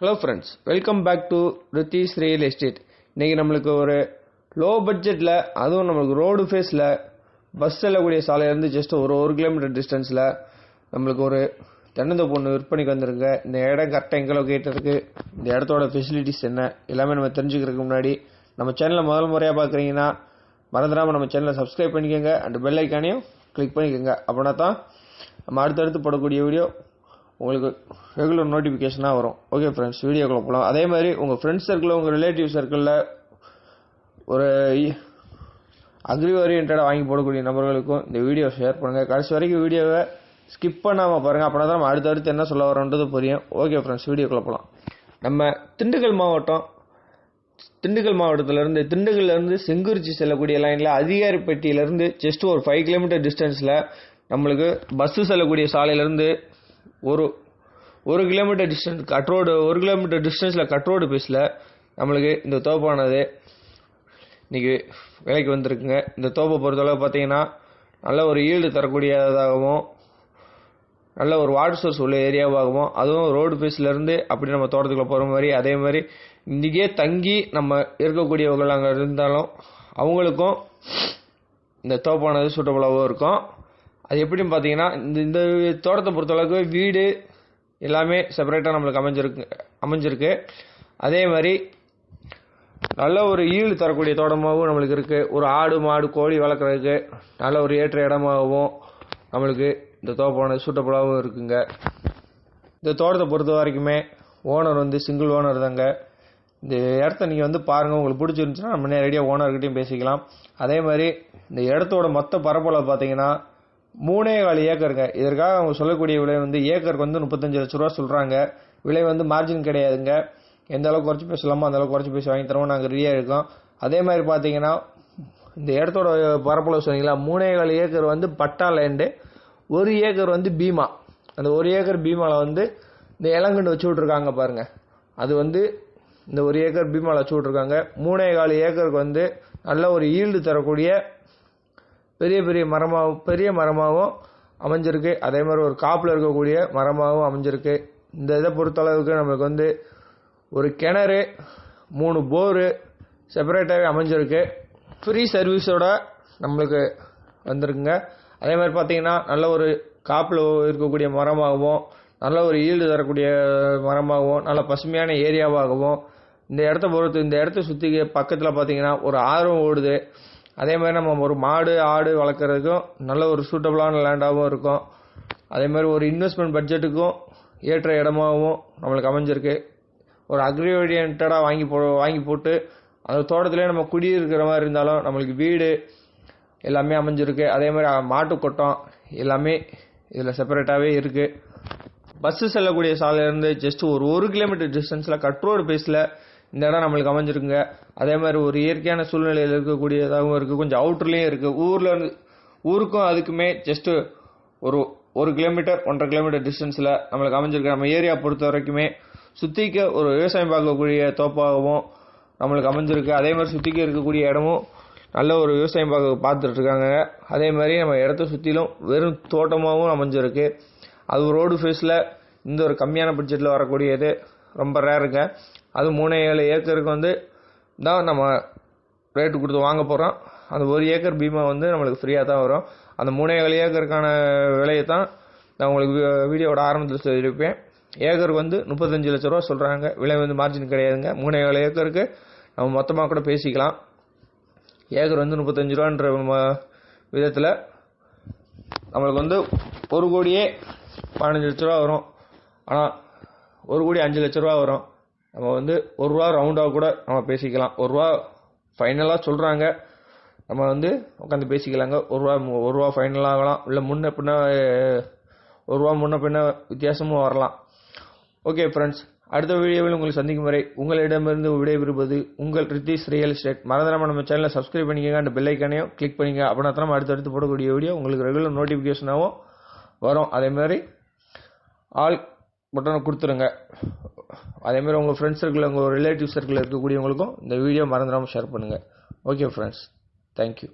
Hello friends welcome back to Ritheesh real estate இன்றைக்கி நம்மளுக்கு ஒரு லோ பட்ஜெட்டில் அதுவும் நம்மளுக்கு ரோடு ஃபேஸில் பஸ் செல்லக்கூடிய சாலையிலேருந்து ஜஸ்ட் ஒரு ஒரு கிலோமீட்டர் டிஸ்டன்ஸில் நம்மளுக்கு ஒரு தென்னந்தோப்பு ஒன்று விற்பனைக்கு வந்திருக்கு. இந்த இடம் கரெக்டாக எங்கே லொக்கேட் இருக்குது இந்த இடத்தோட ஃபெசிலிட்டிஸ் என்ன? எல்லாமே நம்ம தெரிஞ்சுக்கிறதுக்கு முன்னாடி நம்ம சேனலை முதல் முறையாக பார்க்குறீங்கன்னா மறந்துடாமல் நம்ம சேனலை சப்ஸ்கிரைப் பண்ணிக்கோங்க. அண்ட் பெல் ஐக்கானையும் கிளிக் பண்ணிக்கோங்க. அப்படின்னா தான் நம்ம அடுத்தடுத்து போடக்கூடிய வீடியோ உங்களுக்கு ரெகுலர் நோட்டிஃபிகேஷனாக வரும். ஓகே ஃப்ரெண்ட்ஸ் வீடியோக்குள்ள போகலாம் அதே மாதிரி உங்கள் ஃப்ரெண்ட்ஸ் சர்க்கிளில் உங்கள் ரிலேட்டிவ் சர்க்கிளில் ஒரு அக்ரி ஓரியன்டாக வாங்கி போடக்கூடிய நபர்களுக்கும் இந்த வீடியோ ஷேர் பண்ணுங்கள் கடைசி வரைக்கும் வீடியோவை ஸ்கிப் பண்ணாமல் பாருங்கள் அப்படின்னா தான் நம்ம அடுத்தடுத்து என்ன சொல்ல வரோன்றது புரியும். ஓகே ஃப்ரெண்ட்ஸ் வீடியோக்குள்ள போகலாம் நம்ம திண்டுக்கல் மாவட்டம் திண்டுக்கல் மாவட்டத்திலேருந்து திண்டுக்கல்லேருந்து செங்குறிச்சி செல்லக்கூடிய லைனில் அதிகாரிப்பட்டியிலேருந்து ஜஸ்ட் ஒரு ஃபைவ் கிலோமீட்டர் டிஸ்டன்ஸில் நம்மளுக்கு பஸ்ஸு செல்லக்கூடிய சாலையிலேருந்து ஒரு ஒரு கிலோமீட்டர் டிஸ்டன்ஸ் கட் ரோடு ஒரு கிலோமீட்டர் டிஸ்டன்ஸில் கட் ரோடு பேஸில் நம்மளுக்கு இந்த தோப்பானது இன்றைக்கி விலைக்கு வந்திருக்குங்க. இந்த தோப்பை பொறுத்தளவு பார்த்தீங்கன்னா நல்ல ஒரு ஈல்டு தரக்கூடியதாகவும் நல்ல ஒரு வாட்டர் சோர்ஸ் உள்ள ஏரியாவாகவும் அதுவும் ரோடு பீஸ்லேருந்து அப்படி நம்ம தோட்டத்துக்குள்ள போகிற மாதிரி அதே மாதிரி இன்றைக்கே தங்கி நம்ம இருக்கக்கூடியவர்கள் அங்கே இருந்தாலும் அவங்களுக்கும் இந்த தோப்பானது சூட்டபுளாகவும் இருக்கும். அது எப்படின்னு பார்த்தீங்கன்னா இந்த இந்த தோட்டத்தை பொறுத்தளவுக்கு வீடு எல்லாமே செப்பரேட்டாக நம்மளுக்கு அமைஞ்சிருக்கு அமைஞ்சிருக்கு. அதே மாதிரி நல்ல ஒரு ஈடு தரக்கூடிய தோட்டமாகவும் நம்மளுக்கு இருக்குது ஒரு ஆடு மாடு கோழி வளர்க்குறதுக்கு நல்ல ஒரு ஏற்ற இடமாகவும் நம்மளுக்கு இந்த தோப்பானது சூட்டபுளாகவும் இருக்குங்க. இந்த தோட்டத்தை பொறுத்த வரைக்குமே ஓனர் வந்து சிங்கிள் ஓனர் தாங்க. இந்த இடத்த நீங்கள் வந்து பாருங்கள் உங்களுக்கு பிடிச்சிருந்துச்சுன்னா நம்ம நேரடியாக ஓனர்கிட்டையும் பேசிக்கலாம். அதே மாதிரி இந்த இடத்தோட மொத்த பரப்பளவு பார்த்தீங்கன்னா மூணே கால் ஏக்கருங்க. இதற்காக அவங்க சொல்லக்கூடிய விலை வந்து ஏக்கருக்கு வந்து முப்பத்தஞ்சு லட்ச ரூபா சொல்கிறாங்க விலை வந்து மார்ஜின் கிடையாதுங்க. எந்த அளவுக்கு குறைச்சி பேசலாமோ அந்த அளவுக்கு குறைச்சி பேசி வாங்கி தரோம் நாங்கள் ரெடியாக இருக்கோம். அதே மாதிரி பார்த்தீங்கன்னா இந்த இடத்தோட பரப்பளவு சொன்னீங்களா? மூணே கால் ஏக்கர் வந்து பட்டா லேண்டு ஒரு ஏக்கர் வந்து பீமா. அந்த ஒரு ஏக்கர் பீமாவில் வந்து இந்த இளங்கண்டு வச்சு விட்ருக்காங்க பாருங்கள் அது வந்து இந்த ஒரு ஏக்கர் பீமாவில் வச்சு விட்ருக்காங்க மூணே கால் ஏக்கருக்கு வந்து நல்ல ஒரு ஈல்டு தரக்கூடிய பெரிய பெரிய மரமாகவும் பெரிய மரமாகவும் அமைஞ்சிருக்கு. அதே மாதிரி ஒரு காப்பில் இருக்கக்கூடிய மரமாகவும் அமைஞ்சிருக்கு. இந்த இதை பொறுத்தளவுக்கு நம்மளுக்கு வந்து ஒரு கிணறு மூணு போரு செப்பரேட்டாகவே அமைஞ்சிருக்கு. ஃப்ரீ சர்வீஸோட நம்மளுக்கு வந்திருக்குங்க. அதே மாதிரி பார்த்தீங்கன்னா நல்ல ஒரு காப்பில் இருக்கக்கூடிய மரமாகவும் நல்ல ஒரு ஈல்டு தரக்கூடிய மரமாகவும் நல்ல பசுமையான ஏரியாவாகவும் இந்த இடத்த பொறுத்து இந்த இடத்த சுற்றி பக்கத்தில் பார்த்தீங்கன்னா ஒரு ஆர்வம் ஓடுது. அதே மாதிரி நம்ம ஒரு மாடு ஆடு வளர்க்குறதுக்கும் நல்ல ஒரு சூட்டபுளான லேண்டாகவும் இருக்கும். அதே மாதிரி ஒரு இன்வெஸ்ட்மெண்ட் பட்ஜெட்டுக்கும் ஏற்ற இடமாகவும் நம்மளுக்கு அமைஞ்சிருக்கு. ஒரு அக்ரி ஓரியன்டாக வாங்கி போ வாங்கி போட்டு அந்த தோட்டத்திலே நம்ம குடியிருக்கிற மாதிரி இருந்தாலும் நம்மளுக்கு வீடு எல்லாமே அமைஞ்சிருக்கு. அதே மாதிரி மாட்டு கொட்டம் எல்லாமே இதில் செப்பரேட்டாகவே இருக்குது பஸ்ஸு செல்லக்கூடிய சாலையிலேருந்து ஜஸ்ட் ஒரு ஒரு கிலோமீட்டர் டிஸ்டன்ஸில் கட் பேஸில் இந்த இடம் நம்மளுக்கு அமைஞ்சிருக்குங்க. அதே மாதிரி ஒரு இயற்கையான சூழ்நிலையில் இருக்கக்கூடியதாகவும் இருக்குது கொஞ்சம் அவுட்டர்லேயும் இருக்குது ஊரில் இருந்து ஊருக்கும் அதுக்குமே ஜஸ்ட்டு ஒரு ஒரு கிலோமீட்டர் ஒன்றரை கிலோமீட்டர் டிஸ்டன்ஸில் நம்மளுக்கு அமைஞ்சிருக்கு. நம்ம ஏரியா பொறுத்த வரைக்குமே சுற்றிக்க ஒரு விவசாயம் பார்க்கக்கூடிய தோப்பாகவும் நம்மளுக்கு அமைஞ்சிருக்கு. அதே மாதிரி சுற்றிக்க இருக்கக்கூடிய இடமும் நல்ல ஒரு விவசாயம் பார்க்க பார்த்துட்ருக்காங்க அதே மாதிரி நம்ம இடத்த சுற்றிலும் வெறும் தோட்டமாகவும் அமைஞ்சிருக்கு. அது ரோடு ஃபேஸில் இந்த ஒரு கம்மியான பட்ஜெட்டில் வரக்கூடியது. ரொம்ப ரேருங்க அது மூணு ஏழு ஏக்கருக்கு வந்து தான் நம்ம ரேட்டு கொடுத்து வாங்க போகிறோம் அந்த ஒரு ஏக்கர் பீமா வந்து நம்மளுக்கு ஃப்ரீயாக தான் வரும். அந்த மூணே ஏழு ஏக்கருக்கான விலையை தான் நான் உங்களுக்கு வீடியோவோட ஆரம்பத்தில் சொல்லியிருப்பேன். ஏக்கருக்கு வந்து முப்பத்தஞ்சு லட்ச ரூபா சொல்கிறாங்க விலை வந்து மார்ஜின் கிடையாதுங்க. மூணு ஏழு ஏக்கருக்கு நம்ம மொத்தமாக கூட பேசிக்கலாம். ஏக்கர் வந்து முப்பத்தஞ்சு ரூபான்ற விதத்தில் நம்மளுக்கு வந்து ஒரு கோடியே பதினஞ்சு லட்ச ரூபா வரும். ஆனால் ஒரு கோடி அஞ்சு லட்ச ரூபா வரும். நம்ம வந்து ஒரு ரூபா ரவுண்டாக கூட நம்ம பேசிக்கலாம். ஒரு ரூபா ஃபைனலாக சொல்கிறாங்க நம்ம வந்து உட்காந்து பேசிக்கலாங்க. ஒரு ரூபா ஒரு ரூபா ஃபைனலாகலாம் இல்லை முன்ன பின்ன ஒரு ரூபா முன்ன பின்ன வித்தியாசமும் வரலாம். ஓகே ஃப்ரெண்ட்ஸ் அடுத்த வீடியோவில் உங்களை சந்திக்கும் வரை உங்களிடமிருந்து விடைபெறுவது உங்கள் ரித்திஸ் ரியல் எஸ்டேட். மறந்துடாமல் நம்ம சேனலை சப்ஸ்கிரைப் பண்ணிக்கங்க. அந்த பெல்லைக்கானையும் கிளிக் பண்ணிங்க அப்படின்னா தான் அடுத்தடுத்து போடக்கூடிய வீடியோ உங்களுக்கு ரெகுலர் நோட்டிஃபிகேஷனாகவும் வரும். அதே மாதிரி ஆல் பட்டனை கொடுத்துருங்க. அதேமாதிரி உங்கள் ஃப்ரெண்ட்ஸ் சர்க்கிள் உங்கள் ரிலேட்டிவ் சர்க்கிளில் இருக்கக்கூடியவங்களுக்கும் இந்த வீடியோ மறந்துடாமல் ஷேர் பண்ணுங்கள் ஓகே ஃப்ரெண்ட்ஸ் தேங்க்யூ